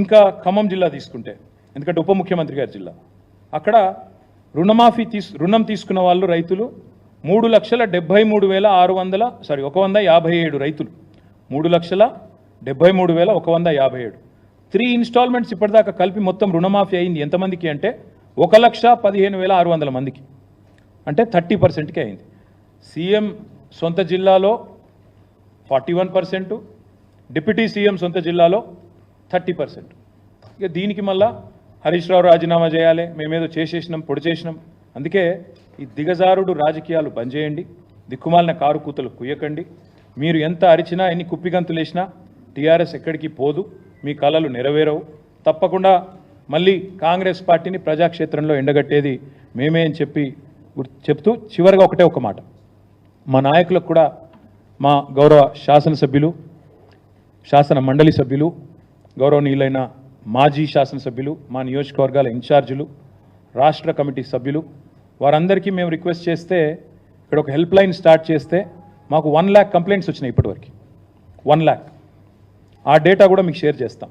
ఇంకా ఖమ్మం జిల్లా తీసుకుంటే ఎందుకంటే ఉప ముఖ్యమంత్రి గారి జిల్లా. అక్కడ రుణమాఫీ తీసు రుణం తీసుకున్న వాళ్ళు రైతులు మూడు లక్షల డెబ్బై మూడు వేల ఆరు వందల సారీ ఒక వంద యాభై ఏడు రైతులు. మూడు లక్షల డెబ్బై మూడు వేల ఒక వంద యాభై ఏడు. త్రీ ఇన్స్టాల్మెంట్స్ ఇప్పటిదాకా కలిపి మొత్తం రుణమాఫీ అయింది ఎంతమందికి అంటే ఒక లక్ష పదిహేను వేల ఆరు వందల మందికి. అంటే థర్టీ పర్సెంట్కి అయింది. సీఎం సొంత జిల్లాలో forty one percent deputy CM సొంత జిల్లాలో థర్టీ పర్సెంట్. ఇక దీనికి మళ్ళా హరీష్ రావు రాజీనామా చేయాలి మేమేదో చేసేసినాం పొడి చేసినాం. అందుకే ఈ దిగజారుడు రాజకీయాలు బంద్ చేయండి దిక్కుమాలిన కారు కూతలు కుయ్యకండి. మీరు ఎంత అరిచినా ఎన్ని కుప్పిగంతులు వేసినా టీఆర్ఎస్ ఎక్కడికి పోదు మీ కళలు నెరవేరవు. తప్పకుండా మళ్ళీ కాంగ్రెస్ పార్టీని ప్రజాక్షేత్రంలో ఎండగట్టేది మేమే అని చెప్పి చెప్తూ చివరిగా ఒకటే ఒక మాట. మా నాయకులకు కూడా మా గౌరవ శాసనసభ్యులు శాసన మండలి సభ్యులు గౌరవనీయులైన మాజీ శాసనసభ్యులు మా నియోజకవర్గాల ఇన్ఛార్జీలు రాష్ట్ర కమిటీ సభ్యులు వారందరికీ మేము రిక్వెస్ట్ చేస్తే ఇక్కడ ఒక హెల్ప్ లైన్ స్టార్ట్ చేస్తే మాకు వన్ ల్యాక్ కంప్లైంట్స్ వచ్చినాయి ఇప్పటివరకు. వన్ ల్యాక్. ఆ డేటా కూడా మీకు షేర్ చేస్తాం.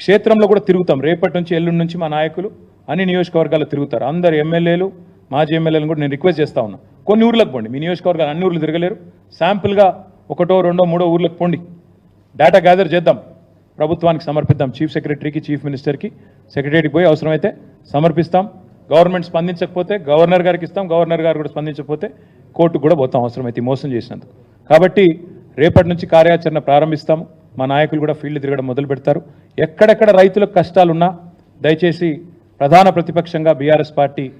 క్షేత్రంలో కూడా తిరుగుతాం. రేపటి నుంచి ఎల్లుండి నుంచి మా నాయకులు అన్ని నియోజకవర్గాలు తిరుగుతారు. అందరు ఎమ్మెల్యేలు మాజీ ఎమ్మెల్యేలను కూడా నేను రిక్వెస్ట్ చేస్తా ఉన్నా. కొన్ని ఊర్లకు పోండి. మీ నియోజకవర్గాలు అన్ని ఊర్లు తిరగలేరు. శాంపుల్గా ఒకటో రెండో మూడో ఊర్లకు పోండి. డేటా గ్యాదర్ చేద్దాం. ప్రభుత్వానికి సమర్పిద్దాం. చీఫ్ సెక్రటరీకి చీఫ్ మినిస్టర్కి సెక్రటరీకి పోయి అవసరమైతే సమర్పిస్తాం. గవర్నమెంట్ స్పందించకపోతే గవర్నర్ గారికి ఇస్తాం. గవర్నర్ గారు కూడా స్పందించకపోతే కోర్టుకు కూడా పోతాం అవసరమైతే మోసం చేసినందుకు. కాబట్టి రేపటి నుంచి కార్యాచరణ ప్రారంభిస్తాము. మా నాయకులు కూడా ఫీల్డ్ తిరగడం మొదలు పెడతారు. ఎక్కడెక్కడ రైతులకు కష్టాలున్నా దయచేసి ప్రధాన ప్రతిపక్షంగా బీఆర్ఎస్ పార్టీ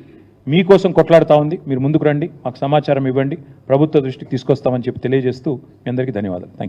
మీకోసం కొట్లాడుతూ ఉంది. మీరు ముందుకు రండి. మాకు సమాచారం ఇవ్వండి. ప్రభుత్వ దృష్టికి తీసుకొస్తామని చెప్పి తెలియజేస్తూ మీ అందరికీ ధన్యవాదాలు. Thank you